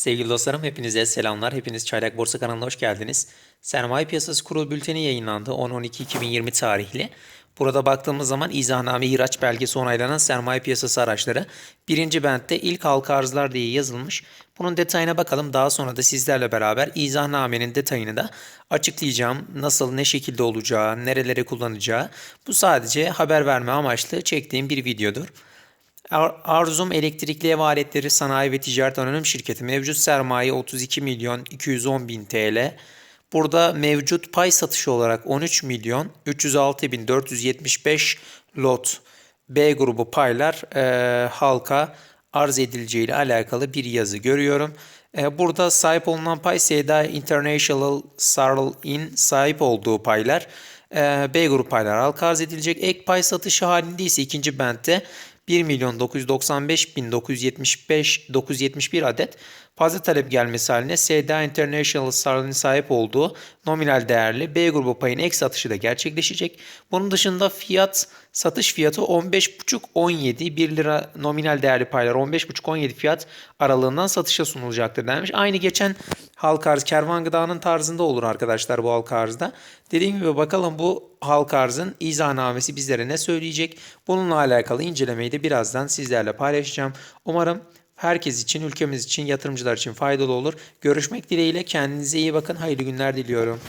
Sevgili dostlarım hepinize selamlar. Hepiniz Çaylak Borsa kanalına hoş geldiniz. Sermaye Piyasası Kurulu Bülteni yayınlandı 10-12-2020 tarihli. Burada baktığımız zaman izahname ihraç belgesi onaylanan sermaye piyasası araçları birinci bentte ilk halka arzlar diye yazılmış. Bunun detayına bakalım. Daha sonra da sizlerle beraber izahnamenin detayını da açıklayacağım. Nasıl, ne şekilde olacağı, nerelere kullanacağı. Bu sadece haber verme amaçlı çektiğim bir videodur. Ar- Arzum Elektrikli Ev Aletleri Sanayi ve Ticaret Anonim Şirketi mevcut sermaye 32 milyon 210 bin TL. Burada mevcut pay satışı olarak 13 milyon 306 bin 475 lot B grubu paylar eee, halka arz edileceği ile alakalı bir yazı görüyorum. Eee, burada sahip olunan pay Seda International Sarl In sahip olduğu paylar. Eee, B grubu paylar halka arz edilecek. Ek pay satışı halinde ise ikinci bentte 1 milyon 995 bin 975 971 adet fazla talep gelmesi haline SDA International Sarı'nın sahip olduğu nominal değerli B grubu payın ek satışı da gerçekleşecek. Bunun dışında fiyat satış fiyatı 15,5-17 1 lira nominal değerli paylar 15,5-17 fiyat aralığından satışa sunulacaktır denmiş. Aynı geçen halka arz kervan gıdanın tarzında olur arkadaşlar bu halka arzda. Dediğim gibi bakalım bu halka arzın izahnamesi bizlere ne söyleyecek? Bununla alakalı incelemeyi de birazdan sizlerle paylaşacağım. Umarım herkes için, ülkemiz için, yatırımcılar için faydalı olur. Görüşmek dileğiyle kendinize iyi bakın. Hayırlı günler diliyorum.